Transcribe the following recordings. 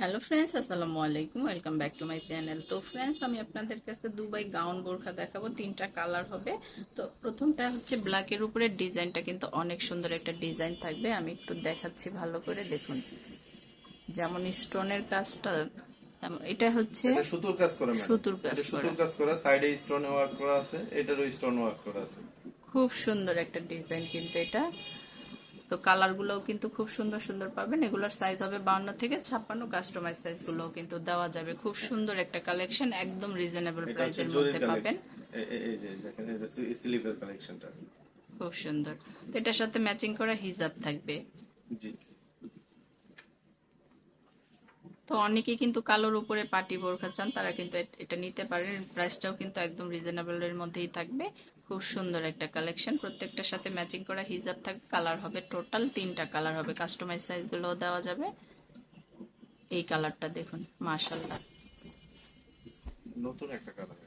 Hello friends আসসালামু আলাইকুম welcome back to my channel তো ফ্রেন্ডস আমি আপনাদের কাছে দুবাই গাউন বোরখা দেখাবো তিনটা কালার হবে। তো প্রথমটা হচ্ছে ব্ল্যাকের উপরে ডিজাইনটা কিন্তু অনেক সুন্দর একটা ডিজাইন থাকবে। আমি একটু দেখাচ্ছি ভালো করে দেখুন। যেমন স্টোনের কাজটা এটা হচ্ছে সুতোর কাজ করা সুতোর কাজ সুতোর কাজ করা সাইডে স্টোন ওয়ার্ক করা আছে এটারও স্টোন ওয়ার্ক করা আছে। খুব সুন্দর একটা ডিজাইন কিন্তু এটা। তো কালারগুলোও কিন্তু খুব সুন্দর সুন্দর পাবেন। এগুলোর সাইজ হবে বাউন্ন থেকে ছাপ্পান্ন। কাস্টমাইজ সাইজগুলোও কিন্তু দেওয়া যাবে। খুব সুন্দর একটা কালেকশন একদম রিজনেবল প্রাইসের মধ্যে পাবেন। খুব সুন্দর। তো এটার সাথে ম্যাচিং করা হিজাব থাকবে। জি। তো অনেকেই কিন্তু কালোর উপরে পার্টি বোরখা চান তারা কিন্তু এটা নিতে পারেন। প্রাইসটাও কিন্তু একদম রিজনেবল এর মধ্যেই থাকবে। খুব সুন্দর একটা কালেকশন প্রত্যেকটার সাথে ম্যাচিং করা হিজাব থাকবে কালার হবে টোটাল তিনটা কালার হবে। কাস্টমাইজ সাইজগুলোও দেওয়া যাবে। এই কালারটা দেখুন মাশাল্লাহ নতুন একটা কালার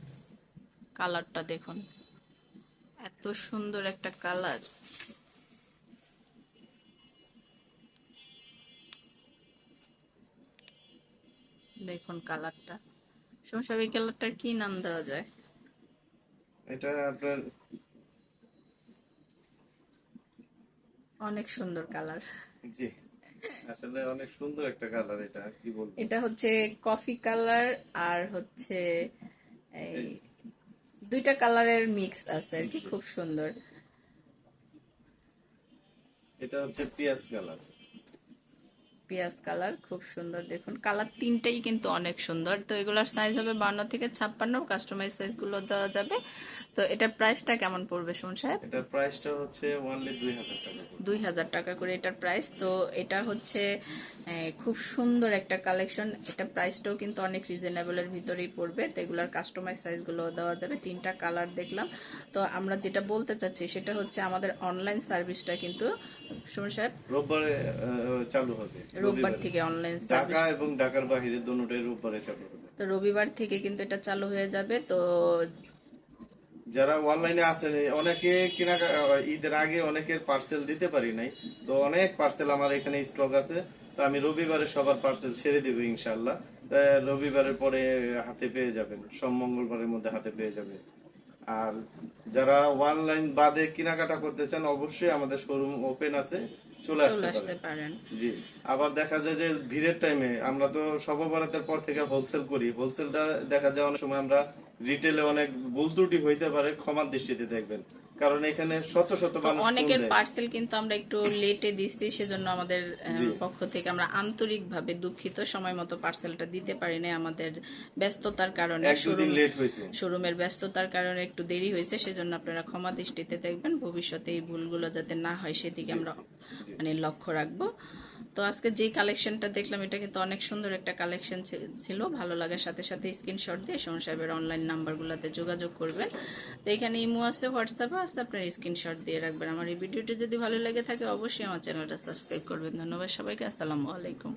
কালারটা দেখুন এত সুন্দর একটা কালার দেখুন কালারটা সমস্যা এই কালারটার কি নাম দেওয়া যায়? এটা আপনার অনেক সুন্দর কালার। জি আসলে অনেক সুন্দর একটা কালার এটা কি বলব? এটা হচ্ছে কফি কালার আর হচ্ছে এই দুইটা কালারের মিক্স আছে আর কি খুব সুন্দর। এটা হচ্ছে পিয়াজ কালার। পেঁয়াজ কালার খুব সুন্দর দেখুন। কালার তিনটাই কিন্তু অনেক সুন্দর। তো এগুলোর সাইজ হবে বান্ন থেকে ছাপ্পান্ন কাস্টমাইজ সাইজগুলো দেওয়া যাবে। তো এটার প্রাইসটা কেমন পড়বে শুন সাহেব? এটার প্রাইসটা হচ্ছে দুই হাজার টাকা করে। দুই হাজার টাকা করে এটার প্রাইস তো এটা হচ্ছে খুব সুন্দর একটা কালেকশন এটা প্রাইসটাও কিন্তু অনেক রিজনেবলের ভিতরেই পড়বে। তো এগুলার কাস্টমাইজ সাইজগুলো দেওয়া যাবে। তিনটা কালার দেখলাম। তো আমরা যেটা বলতে চাচ্ছি সেটা হচ্ছে আমাদের অনলাইন সার্ভিসটা কিন্তু সুমন সাহেব রোববারে চালু হবে। রোববার থেকে অনলাইন ঢাকা এবং ঢাকার বাহিরে দুটোটাই রোববারে চালু হবে। তো রবিবার থেকে কিন্তু এটা চালু হয়ে যাবে তো যারা অনলাইনে আছেন অনেকে কিনা ঈদের আগে অনেকের পার্সেল দিতে পারি নাই তো অনেক পার্সেল আমার এখানে স্টক আছে তো আমি রবিবারে সবার পার্সেল ছেড়ে দিব ইনশাল্লাহ রবিবারের পরে হাতে পেয়ে যাবেন সব মঙ্গলবারের মধ্যে হাতে পেয়ে যাবেন। আর যারা অনলাইন বাদে কেনাকাটা করতে চান অবশ্যই আমাদের শোরুম ওপেন আছে চলে আসতে পারেন। জি। আবার দেখা যায় যে ভিড়ের টাইমে আমরা তো সর্বভারতের পর থেকে হোলসেল করি। হোলসেলটা দেখা যায় অনেক সময় আমরা রিটেলে অনেক ভুল ত্রুটি হইতে পারে ক্ষমার দৃষ্টিতে দেখবেন। কারণ এখানে শত শত মানুষ অনেকের পার্সেল কিন্তু আমরা একটু লেটে দিছি সেজন্য আমাদের পক্ষ থেকে আমরা আন্তরিকভাবে দুঃখিত। সময় মতো পার্সেলটা দিতে পারি না আমাদের ব্যস্ততার কারণে। একদিন লেট হয়েছে। শোরুমের ব্যস্ততার কারণে একটু দেরি হয়েছে সেজন্য আপনারা ক্ষমা দৃষ্টিতে দেখবেন। ভবিষ্যতে এই ভুলগুলো যাতে না হয় সেদিকে আমরা। মানে লক্ষ্য রাখব। তো আজকে যে কালেকশনটা দেখলাম, এটা কিন্তু অনেক সুন্দর একটা কালেকশন ছিল। ভালো লাগার সাথে সাথে স্ক্রিনশট দিয়ে সোমন সাহেবের অনলাইন নাম্বারগুলোতে যোগাযোগ করবেন। তো এখানে ইমো আছে হোয়াটসঅ্যাপে আছে, আপনার স্ক্রিনশট দিয়ে রাখবেন। আমার এই ভিডিওটি যদি ভালো লেগে থাকে, অবশ্যই আমার চ্যানেলটা সাবস্ক্রাইব করবেন। ধন্যবাদ সবাইকে, আসসালামু আলাইকুম।